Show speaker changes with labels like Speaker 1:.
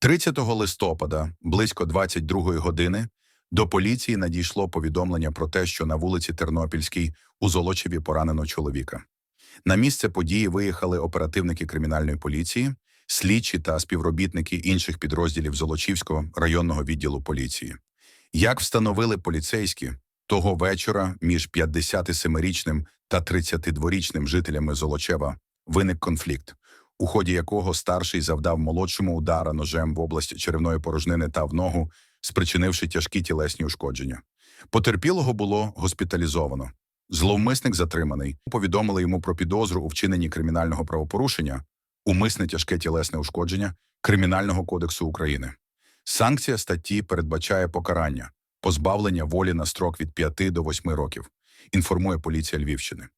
Speaker 1: 30 листопада, близько 22 години, до поліції надійшло повідомлення про те, що на вулиці Тернопільській у Золочеві поранено чоловіка. На місце події виїхали оперативники кримінальної поліції, слідчі та співробітники інших підрозділів Золочівського районного відділу поліції. Як встановили поліцейські, того вечора між 57-річним та 32-річним жителями Золочева виник конфлікт, у ході якого старший завдав молодшому удара ножем в область черевної порожнини та в ногу, спричинивши тяжкі тілесні ушкодження. Потерпілого було госпіталізовано. Зловмисник затриманий. Повідомили йому про підозру у вчиненні кримінального правопорушення, умисне тяжке тілесне ушкодження Кримінального кодексу України. Санкція статті передбачає покарання, позбавлення волі на строк від 5 до 8 років, інформує поліція Львівщини.